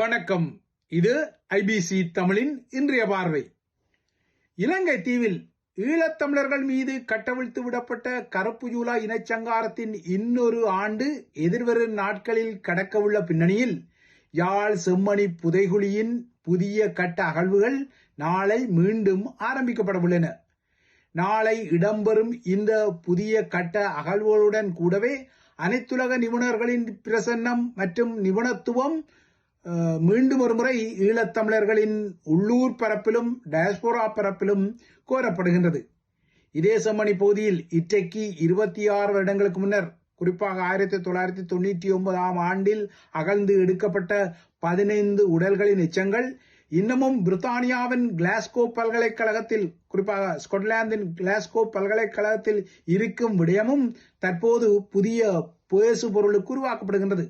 வணக்கம். இது ஐபிசி தமிழின் இன்றைய பார்வை. இலங்கை தீவில் ஈழத்தமிழர்கள் மீது கட்டவிழ்த்து விடப்பட்ட கருப்பு ஜூலா இனச்சங்காரத்தின் இன்னொரு ஆண்டு எதிர்வரும் நாட்களில் கடக்கவுள்ள பின்னணியில் யாழ் செம்மணி புதைகுழியின் புதிய கட்ட அகழ்வுகள் நாளை மீண்டும் ஆரம்பிக்கப்படவுள்ளன. நாளை இடம்பெறும் இந்த புதிய கட்ட அகழ்வுகளுடன் கூடவே அனைத்துலக நிபுணர்களின் பிரசன்னம் மற்றும் நிபுணத்துவம் மீண்டும் ஒரு முறை ஈழத்தமிழர்களின் உள்ளூர் பரப்பிலும் டயஸ்போரா பரப்பிலும் கோரப்படுகின்றது. இதே செம்மணி பகுதியில் இற்றைக்கு இருபத்தி ஆறு வருடங்களுக்கு முன்னர் குறிப்பாக ஆயிரத்தி தொள்ளாயிரத்தி தொண்ணூற்றி ஒன்பதாம் ஆண்டில் அகழ்ந்து எடுக்கப்பட்ட பதினைந்து உடல்களின் எச்சங்கள் இன்னமும் பிரித்தானியாவின் கிளாஸ்கோ பல்கலைக்கழகத்தில் குறிப்பாக ஸ்கொட்லாந்தின் கிளாஸ்கோ பல்கலைக்கழகத்தில் இருக்கும் விடயமும் தற்போது புதிய பேசு பொருளுக்கு உருவாக்கப்படுகின்றது.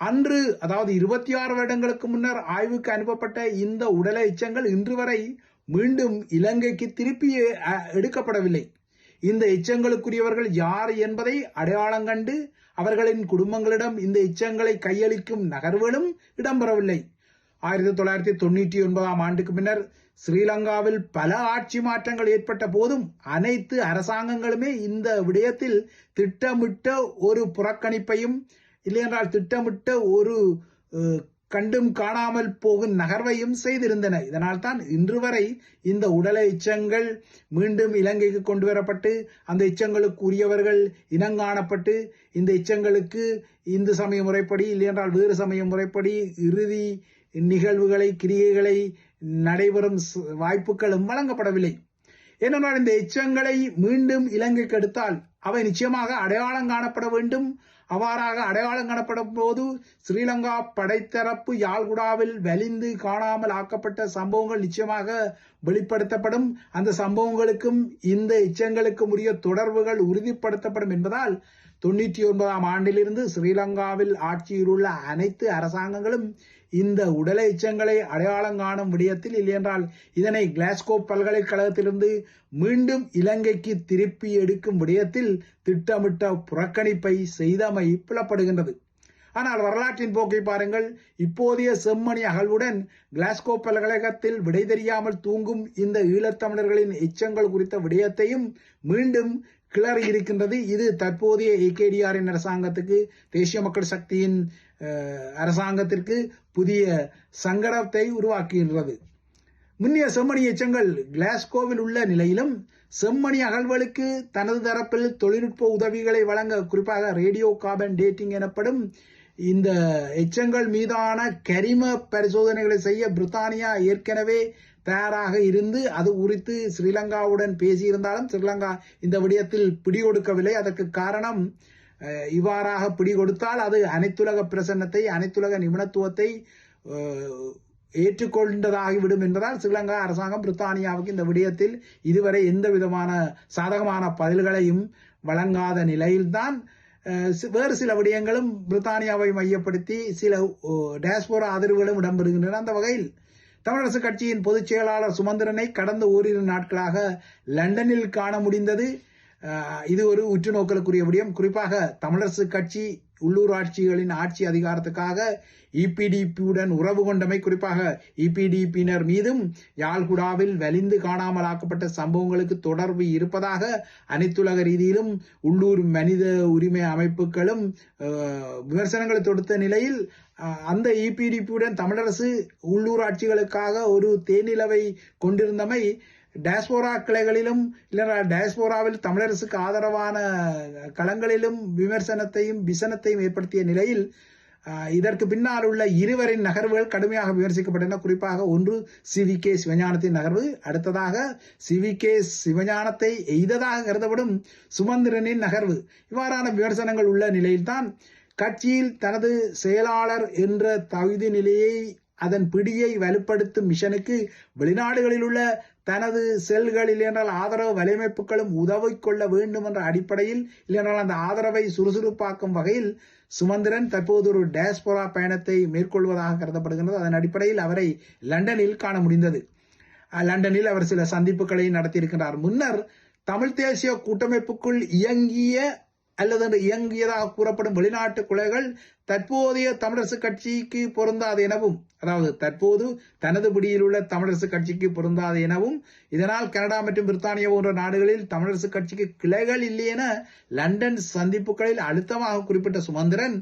அன்று அதாவது இருபத்தி ஆறு வருடங்களுக்கு முன்னர் ஆய்வுக்கு அனுப்பப்பட்ட இந்த உடல எச்சங்கள் இன்று வரை மீண்டும் இலங்கைக்கு திருப்பி எடுக்கப்படவில்லை. இந்த எச்சங்களுக்குரியவர்கள் யார் என்பதை அடையாளம் கண்டு அவர்களின் குடும்பங்களிடம் இந்த எச்சங்களை கையளிக்கும் நகர்வுகளும் இடம்பெறவில்லை. ஆயிரத்தி தொள்ளாயிரத்தி தொண்ணூற்றி ஒன்பதாம் ஆண்டுக்கு பின்னர் ஸ்ரீலங்காவில் பல ஆட்சி மாற்றங்கள் ஏற்பட்ட போதும் அனைத்து அரசாங்கங்களுமே இந்த விடயத்தில் திட்டமிட்ட ஒரு புறக்கணிப்பையும் இல்லையென்றால் திட்டமிட்ட ஒரு கண்டும் காணாமல் போகும் நகர்வையும் செய்திருந்தன. இதனால் தான் இன்று வரை இந்த உடல எச்சங்கள் மீண்டும் இலங்கைக்கு கொண்டு வரப்பட்டு அந்த எச்சங்களுக்கு உரியவர்கள் இனங்காணப்பட்டு இந்த எச்சங்களுக்கு இந்து சமய முறைப்படி இல்லையென்றால் வேறு சமய முறைப்படி இறுதி நிகழ்வுகளை கிரியைகளை நடைபெறும் வாய்ப்புகளும் வழங்கப்படவில்லை. ஏனென்றால் இந்த எச்சங்களை மீண்டும் இலங்கைக்கு எடுத்தால் அவை நிச்சயமாக அடையாளம் காணப்பட வேண்டும். அவ்வாறாக அடையாளம் காணப்படும் போது ஸ்ரீலங்கா படைத்தரப்பு யாழ்குடாவில் வலிந்து காணாமல் ஆக்கப்பட்ட சம்பவங்கள் நிச்சயமாக வெளிப்படுத்தப்படும். அந்த சம்பவங்களுக்கும் இந்த எச்சங்களுக்கும் உரிய தொடர்புகள் உறுதிப்படுத்தப்படும் என்பதால் தொண்ணூற்றி ஒன்பதாம் ஆண்டிலிருந்து ஸ்ரீலங்காவில் ஆட்சியில் உள்ள அனைத்து அரசாங்கங்களும் இந்த உடல எச்சங்களை அடையாளம் காணும் விடயத்தில் இல்லையென்றால் இதனை கிளாஸ்கோ பல்கலைக்கழகத்திலிருந்து மீண்டும் இலங்கைக்கு திருப்பி எடுக்கும் விடயத்தில் திட்டமிட்ட புறக்கணிப்பை செய்தமை புலப்படுகின்றது. ஆனால் வரலாற்றின் போக்கை பாருங்கள். இப்போதைய செம்மணி அகழ்வுடன் கிளாஸ்கோ பல்கலைக்கழகத்தில் விடை தெரியாமல் தூங்கும் இந்த ஈழத்தமிழர்களின் எச்சங்கள் குறித்த விடயத்தையும் மீண்டும் கிளறி இருக்கின்றது இது தற்போதைய ஏகேடிஆரின் அரசாங்கத்துக்கு தேசிய மக்கள் சக்தியின் அரசாங்கத்திற்கு புதிய சங்கடத்தை உருவாக்குகின்றது முன்னைய செம்மணி எச்சங்கள் கிளாஸ்கோவில் உள்ள நிலையிலும் செம்மணி அகழ்வுகளுக்கு தனது தரப்பில் தொழில்நுட்ப உதவிகளை வழங்க குறிப்பாக ரேடியோ கார்பன் டேட்டிங் எனப்படும் இந்த எச்சங்கள் மீதான கரிம பரிசோதனைகளை செய்ய பிரித்தானியா ஏற்கனவே தயாராக இருந்து அது குறித்து ஸ்ரீலங்காவுடன் பேசியிருந்தாலும் ஸ்ரீலங்கா இந்த விடயத்தில் பிடிகொடுக்கவில்லை அதற்கு காரணம் இவ்வாறாக பிடி கொடுத்தால் அது அனைத்துலக பிரசன்னத்தை அனைத்துலக நிபுணத்துவத்தை ஏற்றுக்கொண்டதாகிவிடும் என்பதால் ஸ்ரீலங்கா அரசாங்கம் பிரித்தானியாவுக்கு இந்த விடயத்தில் இதுவரை எந்த விதமான சாதகமான பதில்களையும் வழங்காத நிலையில்தான் வேறு சில விடயங்களும் பிரித்தானியாவை மையப்படுத்தி சில டேஸ்போரா ஆதரவுகளும் இடம்பெறுகின்றன. அந்த வகையில் தமிழரசு கட்சியின் பொதுச் செயலாளர் சுமந்திரனை கடந்த ஓரிரு நாட்களாக லண்டனில் காண முடிந்தது. இது ஒரு உற்று நோக்கலுக்குரிய விடயம். குறிப்பாக தமிழரசு கட்சி உள்ளூராட்சிகளின் ஆட்சி அதிகாரத்துக்காக இபிடிபியுடன் உறவு கொண்டமை குறிப்பாக இபிடிபியினர் மீதும் யாழ்குடாவில் வலிந்து காணாமல் ஆக்கப்பட்ட சம்பவங்களுக்கு தொடர்பு இருப்பதாக அனைத்துலக ரீதியிலும் உள்ளூர் மனித உரிமை அமைப்புகளும் விமர்சனங்களை தொடுத்த நிலையில் அந்த இபிடிபியுடன் தமிழரசு உள்ளூராட்சிகளுக்காக ஒரு தேனிலவை கொண்டிருந்தமை டயஸ்போரா கிளைகளிலும் இல்லைனா டயஸ்போராவில் தமிழரசுக்கு ஆதரவான களங்களிலும் விமர்சனத்தையும் விசனத்தையும் ஏற்படுத்திய நிலையில் இதற்கு பின்னால் உள்ள இருவரின் நகர்வுகள் கடுமையாக விமர்சிக்கப்பட்டன. குறிப்பாக ஒன்று சி வி கே சிவஞானத்தின் நகர்வு. அடுத்ததாக சி வி கே சிவஞானத்தை எய்ததாக கருதப்படும் சுமந்திரனின் நகர்வு. இவ்வாறான விமர்சனங்கள் உள்ள நிலையில்தான் கட்சியில் தனது செயலாளர் என்ற தகுதி நிலையை அதன் பிடியை வலுப்படுத்தும் மிஷனுக்கு வெளிநாடுகளில் உள்ள தனது செல்கள் இல்லையென்றால் ஆதரவு வலையமைப்புகளும் உதவி கொள்ள வேண்டும் என்ற அடிப்படையில் இல்லையென்றால் அந்த ஆதரவை சுறுசுறுப்பாக்கும் வகையில் சுமந்திரன் தற்போது ஒரு டேஸ்போரா பயணத்தை மேற்கொள்வதாக கருதப்படுகின்றது. அதன் அடிப்படையில் அவரை லண்டனில் காண முடிந்தது. லண்டனில் அவர் சில சந்திப்புகளை நடத்தியிருக்கிறார் முன்னர் தமிழ் தேசிய கூட்டமைப்புக்குள் இயங்கிய அல்லது என்று இயங்கியதாக கூறப்படும் வெளிநாட்டு கொலைகள் தற்போதைய தமிழரசு கட்சிக்கு பொருந்தாது எனவும் அதாவது தற்போது தனது பிடியில் உள்ள தமிழரசு கட்சிக்கு பொருந்தாது எனவும் இதனால் கனடா மற்றும் பிரித்தானியா போன்ற நாடுகளில் தமிழரசு கட்சிக்கு கிளைகள் இல்லை என லண்டன் சந்திப்புகளில் அழுத்தமாக குறிப்பிட்ட சுமந்திரன்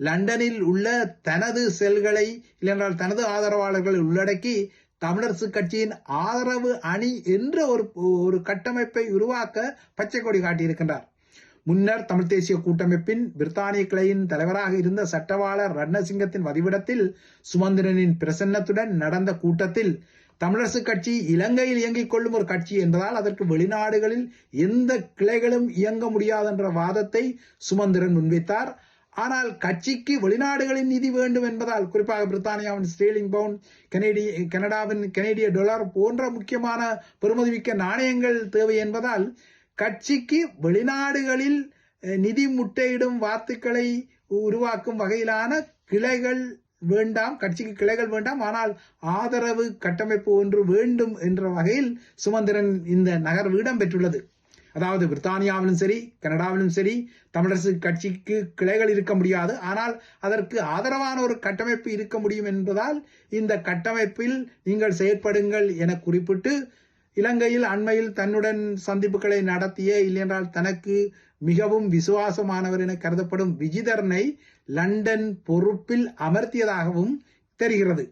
லண்டனில் உள்ள தனது செல்களை இல்லையென்றால் தனது ஆதரவாளர்களை உள்ளடக்கி தமிழரசு கட்சியின் ஆதரவு அணி என்ற ஒரு ஒரு கட்டமைப்பை உருவாக்க பச்சை கொடி காட்டியிருக்கின்றார். முன்னர் தமிழ் தேசிய கூட்டமைப்பின் பிரித்தானிய கிளையின் தலைவராக இருந்த சட்டவாளர் ரணசிங்கத்தின் வதிவிடத்தில் சுமந்திரனின் பிரசன்னத்துடன் நடந்த கூட்டத்தில் தமிழரசு கட்சி இலங்கையில் இயங்கிக் கொள்ளும் ஒரு கட்சி என்பதால் அதற்கு வெளிநாடுகளில் எந்த கிளைகளும் இயங்க முடியாது என்ற வாதத்தை சுமந்திரன் முன்வைத்தார். ஆனால் கட்சிக்கு வெளிநாடுகளின் நிதி வேண்டும் என்பதால் குறிப்பாக பிரித்தானியாவின் ஸ்டேலிங் பவுண்ட் கனேடிய கனடாவின் கனேடிய டொலர் போன்ற முக்கியமான பெருமதிமிக்க நாணயங்கள் தேவை என்பதால் கட்சிக்கு வெளிநாடுகளில் நிதி முட்டையிடும் வாத்துக்களை உருவாக்கும் வகையிலான கிளைகள் வேண்டாம் கட்சிக்கு கிளைகள் வேண்டாம் ஆனால் ஆதரவு கட்டமைப்பு ஒன்று வேண்டும் என்ற வகையில் சுமந்திரன் இந்த நகர்வு இடம்பெற்றுள்ளது அதாவது பிரித்தானியாவிலும் சரி கனடாவிலும் சரி தமிழரசு கட்சிக்கு கிளைகள் இருக்க முடியாது. ஆனால் அதற்கு ஆதரவான ஒரு கட்டமைப்பு இருக்க முடியும் என்பதால் இந்த கட்டமைப்பில் நீங்கள் செயற்படுங்கள் என குறிப்பிட்டு இலங்கையில் அண்மையில் தன்னுடன் சந்திப்புகளை நடத்திய இல்லையென்றால் தனக்கு மிகவும் விசுவாசமானவர் என கருதப்படும் விஜிதரனை லண்டன் பொறுப்பில் அமர்த்தியதாகவும் தெரிகிறது.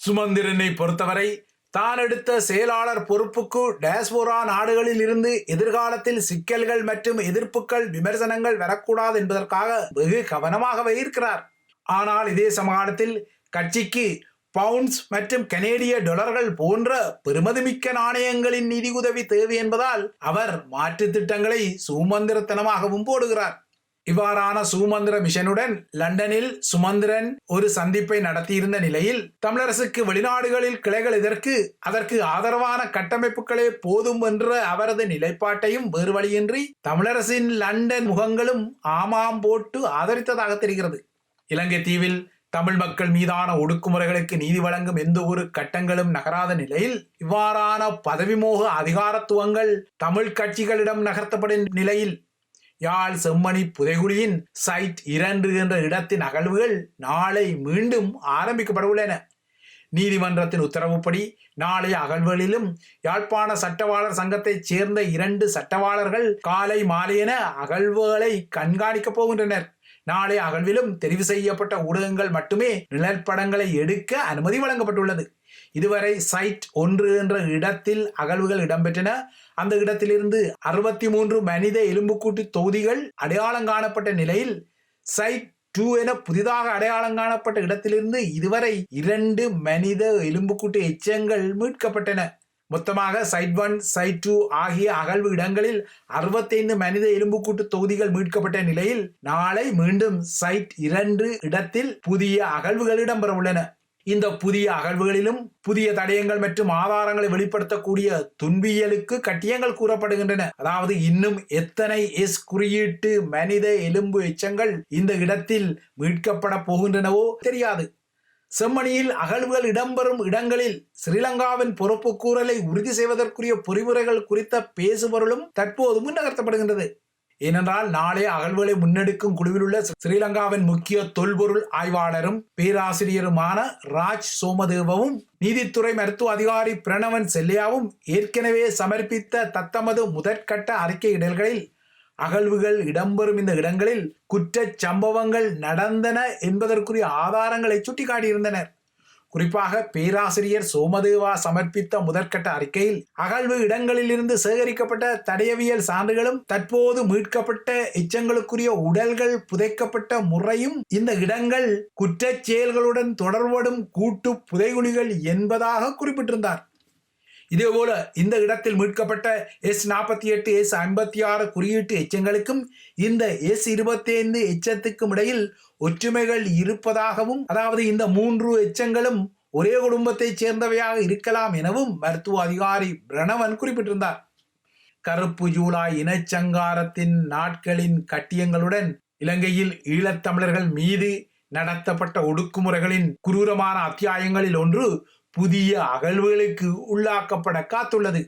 சுமந்திரனை பொறுத்தவரை தான் எடுத்த செயலாளர் பொறுப்புக்கு டேஸ்போரா நாடுகளில் இருந்து எதிர்காலத்தில் சிக்கல்கள் மற்றும் எதிர்ப்புகள் விமர்சனங்கள் வரக்கூடாது என்பதற்காக வெகு கவனமாகவே இருக்கிறார் ஆனால் இதே சமகாலத்தில் கட்சிக்கு பவுண்ட்ஸ் மற்றும் கனேடிய டாலர்கள் போன்ற பெருமதிமிக்க நாணயங்களின் நிதியுதவி தேவை என்பதால் அவர் மாற்று திட்டங்களை சுமந்திரத்தனமாகவும் போடுகிறார். இவ்வாறான சுமந்திர மிஷனுடன் லண்டனில் சுமந்திரன் ஒரு சந்திப்பை நடத்தியிருந்த நிலையில் தமிழரசுக்கு வெளிநாடுகளில் கிளைகள் இதற்கு அதற்கு ஆதரவான கட்டமைப்புகளே போதும் என்ற அவரது நிலைப்பாட்டையும் வேறு வழியின்றி தமிழரசின் லண்டன் முகங்களும் ஆமாம் போட்டு ஆதரித்ததாக தெரிகிறது. இலங்கை தீவில் தமிழ் மக்கள் மீதான ஒடுக்குமுறைகளுக்கு நீதி வழங்கும் எந்த ஒரு கட்டங்களும் நகராத நிலையில் இவ்வாறான பதவிமோக அதிகாரத்துவங்கள் தமிழ் கட்சிகளிடம் நகர்த்தப்படும் நிலையில் யாழ் செம்மணி புதைகுழியின் சைட் இரண்டு என்ற இடத்தின் அகழ்வுகள் நாளை மீண்டும் ஆரம்பிக்கப்பட உள்ளன. நீதிமன்றத்தின் உத்தரவுப்படி நாளைய அகழ்வுகளிலும் யாழ்ப்பாண சட்டவாளர் சங்கத்தைச் சேர்ந்த இரண்டு சட்டவாளர்கள் காலை மாலையென அகழ்வுகளை கண்காணிக்கப் போகின்றனர். நாளை அகழ்விலும் தெரிவு செய்யப்பட்ட ஊடகங்கள் மட்டுமே நிழற்படங்களை எடுக்க அனுமதி வழங்கப்பட்டுள்ளது. இதுவரை சைட் ஒன்று என்ற இடத்தில் அகழ்வுகள் இடம்பெற்றன. அந்த இடத்திலிருந்து அறுபத்தி மூன்று மனித எலும்புக்கூட்டு தொகுதிகள் அடையாளம் காணப்பட்ட நிலையில் சைட் டூ என புதிதாக அடையாளம் காணப்பட்ட இடத்திலிருந்து இதுவரை இரண்டு மனித எலும்புக்கூட்டு எச்சங்கள் மீட்கப்பட்டன. மொத்தமாக சைட் ஒன் சைட் டூ ஆகிய அகழ்வு இடங்களில் அறுபத்தைந்து மனித எலும்புக்கூட்டு தொகுதிகள் மீட்கப்பட்ட நிலையில் நாளை மீண்டும் சைட் இரண்டு இடத்தில் புதிய அகழ்வுகள் இடம்பெற உள்ளன. இந்த புதிய அகழ்வுகளிலும் புதிய தடயங்கள் மற்றும் ஆதாரங்களை வெளிப்படுத்தக்கூடிய துன்பியலுக்கு கட்டியங்கள் கூறப்படுகின்றன. அதாவது இன்னும் எத்தனை எஸ் குறியீட்டு மனித எலும்பு எச்சங்கள் இந்த இடத்தில் மீட்கப்பட போகின்றனவோ தெரியாது. செம்மணியில் அகழ்வுகள் இடம்பெறும் இடங்களில் ஸ்ரீலங்காவின் பொறுப்பு கூறலை உறுதி செய்வதற்குரிய பொறிமுறைகள் குறித்த பேசுபொருளும் தற்போது முன்னகர்த்தப்படுகின்றது. ஏனென்றால் நாளே அகழ்வுகளை முன்னெடுக்கும் குழுவில் உள்ள ஸ்ரீலங்காவின் முக்கிய தொல்பொருள் ஆய்வாளரும் பேராசிரியருமான ராஜ் சோமதேவவும் நீதித்துறை மருத்துவ அதிகாரி பிரணவன் செல்லியாவும் ஏற்கனவே சமர்ப்பித்த தத்தமது முதற்கட்ட அறிக்கை இடல்களில் அகழ்வுகள் இடம்பெறும் இந்த இடங்களில் குற்றச் சம்பவங்கள் நடந்தன என்பதற்குரிய ஆதாரங்களை சுட்டிக்காட்டியிருந்தனர். குறிப்பாக பேராசிரியர் சோமதேவா சமர்ப்பித்த முதற்கட்ட அறிக்கையில் அகழ்வு இடங்களிலிருந்து சேகரிக்கப்பட்ட தடயவியல் சான்றுகளும் தற்போது மீட்கப்பட்ட எச்சங்களுக்குரிய உடல்கள் புதைக்கப்பட்ட முறையும் இந்த இடங்கள் குற்றச் செயல்களுடன் தொடர்படும் கூட்டு புதைகுழிகள் என்பதாக குறிப்பிட்டிருந்தார். இதேபோல இந்த இடத்தில் மீட்கப்பட்ட எஸ் நாற்பத்தி எட்டு எஸ் ஐம்பத்தி ஆறு குறியீட்டு எச்சங்களுக்கும் இந்த எஸ் இருபத்தி ஐந்து எச்சத்துக்கும் இடையில் ஒற்றுமைகள் இருப்பதாகவும் அதாவது இந்த மூன்று எச்சங்களும் ஒரே குடும்பத்தைச் சேர்ந்தவையாக இருக்கலாம் எனவும் மருத்துவ அதிகாரி பிரணவன் குறிப்பிட்டிருந்தார். கருப்பு ஜூலாய் இனச்சங்காரத்தின் நாட்களின் கட்டியங்களுடன் இலங்கையில் ஈழத்தமிழர்கள் மீது நடத்தப்பட்ட ஒடுக்குமுறைகளின் குரூரமான அத்தியாயங்களில் ஒன்று புதிய அகழ்வுகளுக்கு உள்ளாக்கப்பட காத்துள்ளது.